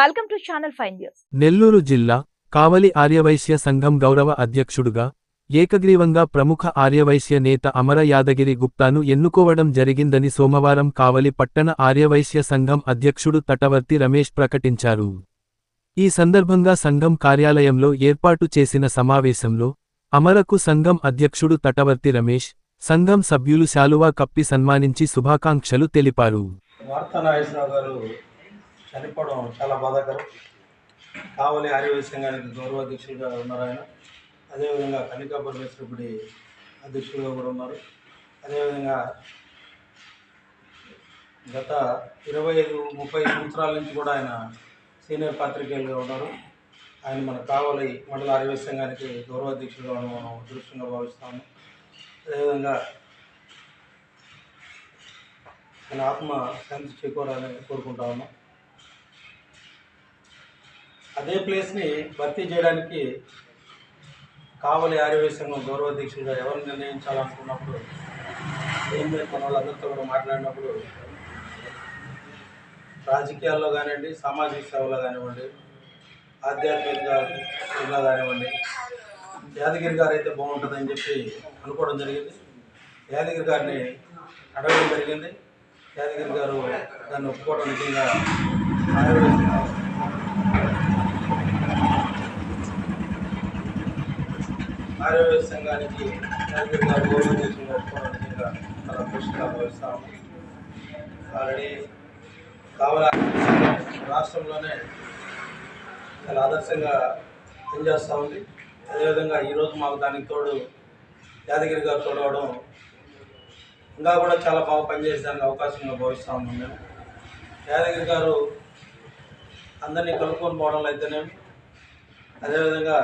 Welcome to channel five news Nellore జిల్లా కావలి ఆర్యవైశ్య సంఘం గౌరవ అధ్యక్షుడుగా ఏకగ్రీవంగా ప్రముఖ ఆర్యవైశ్య నేత అమర యాదగిరి గుప్తాను ఎన్నుకోవడం జరిగిందని సోమవారం కావలి పట్టణ ఆర్యవైశ్య సంఘం అధ్యక్షుడు తటవర్తి రమేష్ ప్రకటించారు. ఈ సందర్భంగా సంఘం కార్యాలయంలో ఏర్పాటు చేసిన సమావేశంలో అమరకు సంఘం అధ్యక్షుడు తటవర్తి రమేష్ సంఘం సభ్యులు శాలువా కప్పి సన్మానించి శుభాకాంక్షలు తెలిపారు. వార్తా గారు చనిపోవడం చాలా బాధాకరం. కావలి ఆర్యవైశ్య సంఘానికి గౌరవ అధ్యక్షులుగా ఉన్నారు ఆయన. అదేవిధంగా కనికా పరమేశ్వర గుడి అధ్యక్షులుగా కూడా ఉన్నారు. అదేవిధంగా గత ఇరవై ఐదు ముప్పై సంవత్సరాల నుంచి కూడా ఆయన సీనియర్ పాత్రికేయులుగా ఉన్నారు. ఆయన మన కావలి మండల ఆర్యవైశ్య సంఘానికి గౌరవ అధ్యక్షులుగా మనం అదృష్టంగా భావిస్తాము. అదేవిధంగా ఆయన ఆత్మ శాంతి చేకూరాలని కోరుకుంటా ఉన్నాం. అదే ప్లేస్ని భర్తీ చేయడానికి కావలి ఆర్యవేశంలో గౌరవ అధ్యక్షులుగా ఎవరు నిర్ణయించాలనుకున్నప్పుడు ఏం లేదు మన వాళ్ళందరితో కూడా మాట్లాడినప్పుడు రాజకీయాల్లో కానివ్వండి సామాజిక సేవలో కానివ్వండి ఆధ్యాత్మికంగా కానివ్వండి యాదగిరి గారు అయితే బాగుంటుందని చెప్పి అనుకోవడం జరిగింది. యాదగిరి గారిని అడగడం జరిగింది. యాదగిరి గారు దాన్ని ఒప్పుకోవడం నిజంగా ఆయుర్వేద ఆరోగ్య సంఘానికి యాదగిరి గారు గౌరవదేశంగా చాలా కృషిగా భావిస్తాము ఆల్రెడీ కావాల రాష్ట్రంలోనే చాలా ఆదర్శంగా పనిచేస్తూ ఉంది. అదేవిధంగా ఈరోజు మాకు దానికి తోడు యాదగిరి గారు తోడవడం ఇంకా కూడా చాలా బాగా పనిచేసేదానికి అవకాశంగా భావిస్తూ ఉన్నాం మేము. యాదగిరి గారు అందరినీ కలుపుకొని పోవడంలో అయితేనేమి. అదేవిధంగా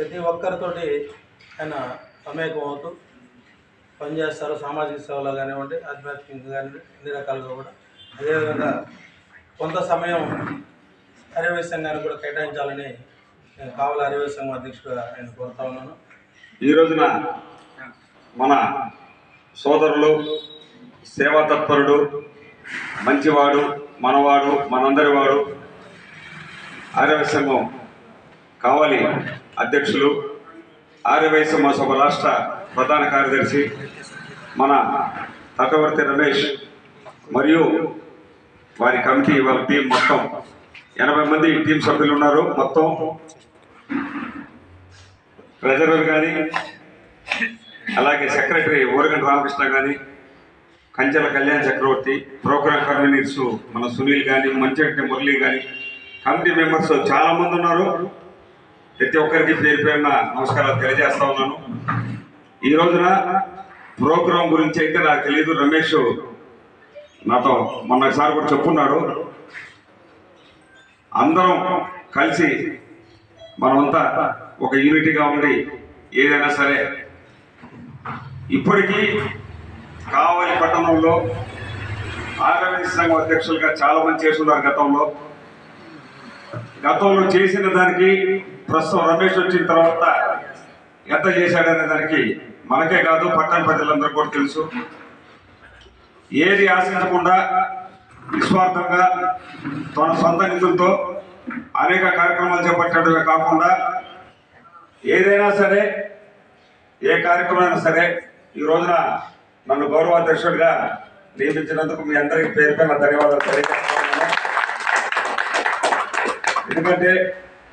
ప్రతి ఒక్కరితోటి ఆయన మమేకం అవుతూ పనిచేస్తారు. సామాజిక సేవలో కానివ్వండి ఆధ్యాత్మికంగా కానివ్వండి అన్ని రకాలుగా కూడా. అదేవిధంగా కొంత సమయం అరవై సంఘానికి కూడా కేటాయించాలని నేను కావాల అరవై సంఘం అధ్యక్షుడిగా నేను కోరుతా ఉన్నాను. ఈ రోజున మన సోదరులు సేవా తత్పరుడు మంచివాడు మనవాడు మనందరి వాడు ఆర్యవ సంఘం కావాలి అధ్యక్షులు ఆర్యవైశ్య మహాసభ రాష్ట్ర ప్రధాన కార్యదర్శి మన తటవర్తి రమేష్ మరియు వారి కమిటీ వాళ్ళ టీం మొత్తం. ఎనభై మంది టీం సభ్యులు ఉన్నారు మొత్తం. ట్రెజరర్ కానీ అలాగే సెక్రటరీ ఊరగంట రామకృష్ణ కానీ కంచెల కళ్యాణ్ చక్రవర్తి ప్రోగ్రామ్ కన్వీనర్స్ మన సునీల్ కానీ మంచి మురళి కానీ కమిటీ మెంబర్స్ చాలామంది ఉన్నారు. ప్రతి ఒక్కరికి పేరు పేరున నమస్కారాలు తెలియజేస్తా ఉన్నాను. ఈ రోజున ప్రోగ్రాం గురించి అయితే నాకు తెలియదు రమేష్ నాతో మొన్నసారి కూడా చెప్పున్నాడు. అందరం కలిసి మనమంతా ఒక యూనిటీగా ఉండి ఏదైనా సరే ఇప్పటికీ కావలి పట్టణంలో ఆర్యవైశ్య సంఘం అధ్యక్షులుగా చాలా మంది చేస్తున్నారు గతంలో. గతంలో చేసిన దానికి ప్రస్తుతం రమేష్ వచ్చిన తర్వాత ఎంత చేశాడనే దానికి మనకే కాదు పట్టణ ప్రజలందరూ కూడా తెలుసు. ఏది ఆశించకుండా నిస్వార్థంగా తన సొంత నిధులతో అనేక కార్యక్రమాలు చేపట్టడమే కాకుండా ఏదైనా సరే ఏ కార్యక్రమమైనా సరే ఈ రోజున నన్ను గౌరవాధ్యక్షుడిగా నియమించినందుకు మీ అందరికీ పేరు పైన ధన్యవాదాలు తెలియజేస్తున్నాను. ఎందుకంటే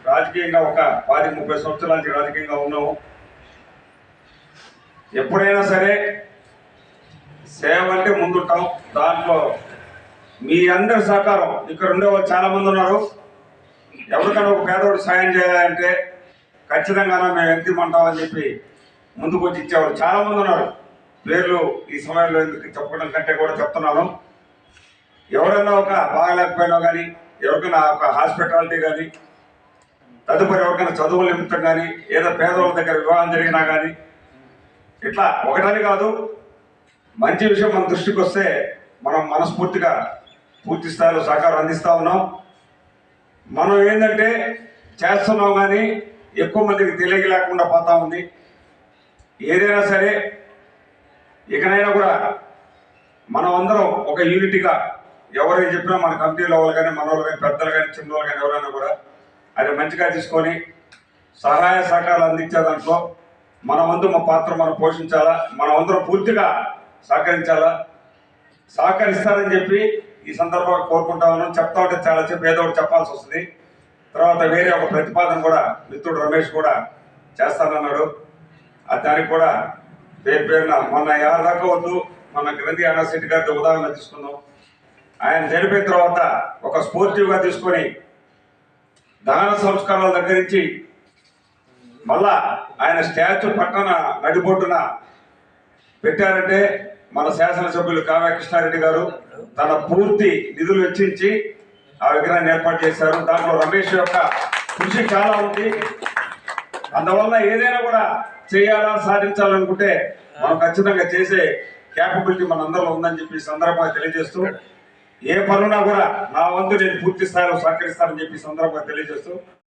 రాజకీయంగా ఒక పది ముప్పై సంవత్సరాల నుంచి రాజకీయంగా ఉన్నాము. ఎప్పుడైనా సరే సేవ అంటే ముందుంటాం దాంట్లో మీ అందరి సహకారం. ఇక్కడ ఉండే వాళ్ళు చాలా మంది ఉన్నారు. ఎవరికైనా ఒక పేదవాడు సాయం చేయాలంటే ఖచ్చితంగా మేము ఎంత చెప్పి ముందుకు వచ్చి ఇచ్చేవాళ్ళు చాలా మంది ఉన్నారు. పేర్లు ఈ సమయంలో ఎందుకు చెప్పడం కంటే కూడా చెప్తున్నాను. ఎవరైనా ఒక బాగలేకపోయినా కానీ ఎవరికైనా ఒక హాస్పిటాలిటీ కానీ తదుపరి ఎవరికైనా చదువుల నిమిత్తం కానీ ఏదో పేదవాళ్ళ దగ్గర వివాహం జరిగినా కానీ ఇట్లా ఒకటని కాదు మంచి విషయం మన దృష్టికి వస్తే మనం మనస్ఫూర్తిగా పూర్తి స్థాయిలో సహకారం అందిస్తూ ఉన్నాం. మనం ఏంటంటే చేస్తున్నాం కానీ ఎక్కువ మందికి తెలియలేకుండా పోతా ఉంది. ఏదైనా సరే ఇకనైనా కూడా మనం అందరం ఒక యూనిట్గా ఎవరైనా చెప్పినా మన కంపెనీలో వాళ్ళు కానీ మన వాళ్ళు కానీ పెద్దలు కానీ చిన్న వాళ్ళు కానీ ఎవరైనా కూడా అది మంచిగా తీసుకొని సహాయ సహకారాలు అందించే దాంట్లో మన వంతు మా పాత్ర మనం పోషించాలా మన అందరం పూర్తిగా సహకరించాలా సహకరిస్తారని చెప్పి ఈ సందర్భంగా కోరుకుంటా ఉన్నాం చెప్తా ఉంటే చాలా చెప్పి ఏదో ఒకటి చెప్పాల్సి వస్తుంది. తర్వాత వేరే ఒక ప్రతిపాదన కూడా మిత్రుడు రమేష్ కూడా చేస్తానన్నాడు. దానికి కూడా పేరు పేరున మొన్న ఎవరి దాకా వద్దు మన గ్రంథి యూనివర్సిటీ గారి ఉదాహరణ తీసుకుందాం. ఆయన చనిపోయిన తర్వాత ఒక స్పోర్టివ్గా తీసుకొని దాన సంస్కారాల దగ్గర నుంచి మళ్ళా ఆయన స్టాచ్యూ పట్టణ నడిబొడ్డున పెట్టారంటే మన శాసనసభ్యులు కావ్య కృష్ణారెడ్డి గారు తన పూర్తి నిధులు వెచ్చించి ఆ విగ్రహాన్ని ఏర్పాటు చేశారు. దాంట్లో రమేష్ యొక్క కృషి చాలా ఉంది. అందువల్ల ఏదైనా కూడా చేయాలా సాధించాలనుకుంటే మనం ఖచ్చితంగా చేసే క్యాపబిలిటీ మనందరిలో ఉందని చెప్పి సందర్భంగా తెలియజేస్తూ ఏ పనున్నా కూడా నా వంతు నేను పూర్తి స్థాయిలో సహకరిస్తానని చెప్పి సందర్భంగా తెలియజేస్తూ